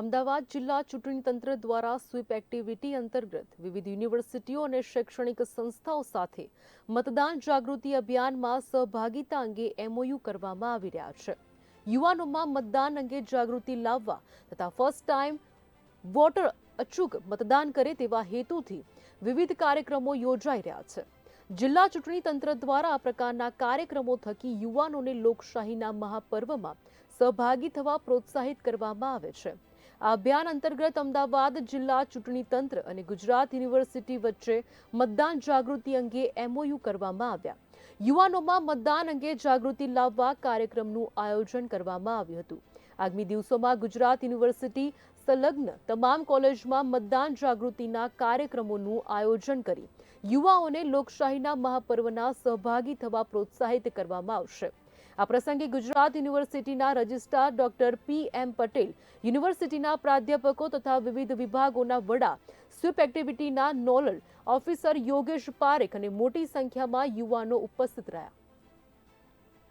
અમદાવાદ જિલ્લા ચૂંટણી તંત્ર દ્વારા સ્વીપ એક્ટિવિટી અંતર્ગત વિવિધ યુનિવર્સિટીઓ અને શૈક્ષણિક સંસ્થાઓ સાથે મતદાન જાગૃતિ અભિયાનમાં સહભાગિતા અંગે એમઓયુ કરવામાં આવી રહ્યા છે. યુવાનોમાં મતદાન અંગે જાગૃતિ લાવવા તથા ફર્સ્ટ ટાઈમ વોટર અચૂક મતદાન કરે તેવા હેતુથી વિવિધ કાર્યક્રમો યોજાઈ રહ્યા છે. જિલ્લા ચૂંટણી તંત્ર દ્વારા આ પ્રકારના કાર્યક્રમો થકી યુવાનોને લોકશાહીના મહાપર્વમાં સહભાગી થવા પ્રોત્સાહિત કરવામાં આવે છે. આ અભિયાન અંતર્ગત અમદાવાદ જિલ્લા ચૂંટણી તંત્ર અને ગુજરાત યુનિવર્સિટી વચ્ચે મતદાન જાગૃતિ અંગે એમઓયુ કરવામાં આવ્યા. યુવાનોમાં મતદાન અંગે જાગૃતિ લાવવા કાર્યક્રમનું આયોજન કરવામાં આવ્યું હતું. આગામી દિવસોમાં ગુજરાત યુનિવર્સિટી સંલગ્ન તમામ કોલેજમાં મતદાન જાગૃતિના કાર્યક્રમોનું આયોજન કરી યુવાઓને લોકશાહીના મહાપર્વના સહભાગી થવા પ્રોત્સાહિત કરવામાં આવશે. આ પ્રસંગે ગુજરાત યુનિવર્સિટીના registrar doctor P M Patel, યુનિવર્સિટીના પ્રાધ્યાપકો તથા વિવિધ વિભાગોના વડા, સ્વીપ એક્ટિવિટીના નોલર, ઓફિસર યોગેશ પારેખ અને મોટી સંખ્યામાં યુવાનો ઉપસ્થિત રહ્યા.